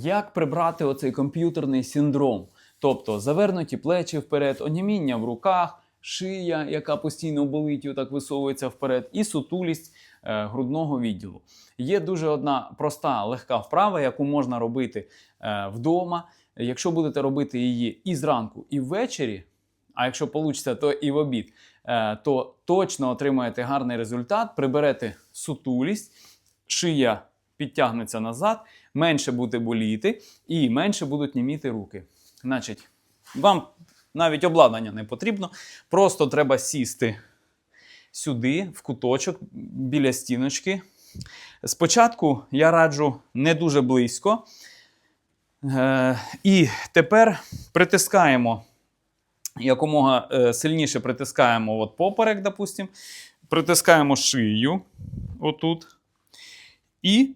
Як прибрати оцей комп'ютерний синдром? Тобто завернуті плечі вперед, оніміння в руках, шия, яка постійно болить і отак висовується вперед, і сутулість е, грудного відділу. Є дуже одна проста легка вправа, яку можна робити е, вдома. Якщо будете робити її і зранку, і ввечері, а якщо вийде, то і в обід, е, то точно отримаєте гарний результат, приберете сутулість, шия підтягнеться назад, менше буде боліти і менше будуть німіти руки. Значить, вам навіть обладнання не потрібно, просто треба сісти сюди, в куточок, біля стіночки. Спочатку я раджу не дуже близько. Е, і тепер притискаємо якомога е, сильніше притискаємо от поперек, допустим, притискаємо шию отут і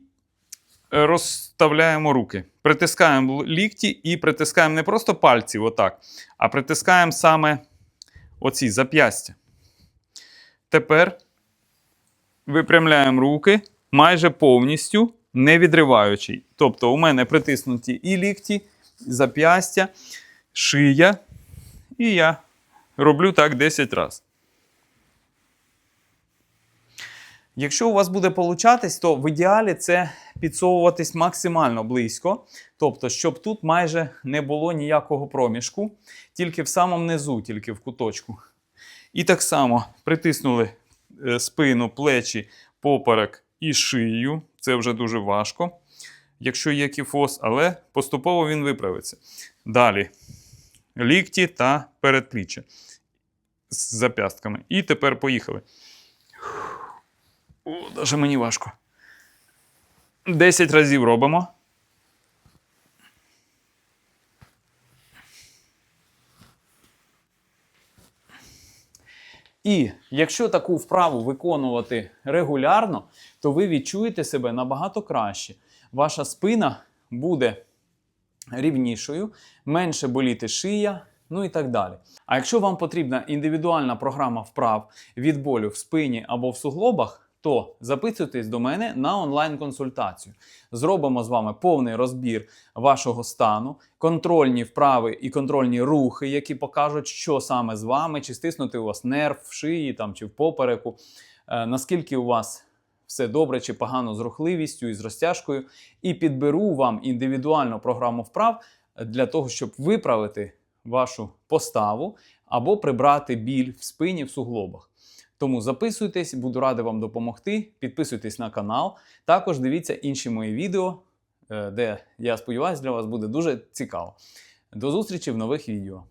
розставляємо руки. Притискаємо лікті і притискаємо не просто пальці, отак, а притискаємо саме оці зап'ястя. Тепер випрямляємо руки майже повністю, не відриваючи. Тобто у мене притиснуті і лікті, зап'ястя, шия. І я роблю так 10 разів. Якщо у вас буде получатись, то в ідеалі це підсовуватись максимально близько. Тобто, щоб тут майже не було ніякого проміжку, тільки в самому низу, тільки в куточку. І так само притиснули е, спину, плечі, поперек і шию. Це вже дуже важко. Якщо є кіфоз, але поступово він виправиться. Далі лікті та передпліччя з зап'ястками. І тепер поїхали. О, даже мені важко. 10 разів робимо. І якщо таку вправу виконувати регулярно, то ви відчуєте себе набагато краще. Ваша спина буде рівнішою, менше боліти шия, ну і так далі. А якщо вам потрібна індивідуальна програма вправ від болю в спині або в суглобах, то записуйтесь до мене на онлайн-консультацію. Зробимо з вами повний розбір вашого стану, контрольні вправи і контрольні рухи, які покажуть, що саме з вами, чи стиснути у вас нерв в шиї там, чи в попереку, е, наскільки у вас все добре чи погано з рухливістю і з розтяжкою, і підберу вам індивідуальну програму вправ для того, щоб виправити вашу поставу або прибрати біль в спині в суглобах. Тому записуйтесь, буду радий вам допомогти. Підписуйтесь на канал. Також дивіться інші мої відео, е, де я сподіваюся, для вас буде дуже цікаво. До зустрічі в нових відео.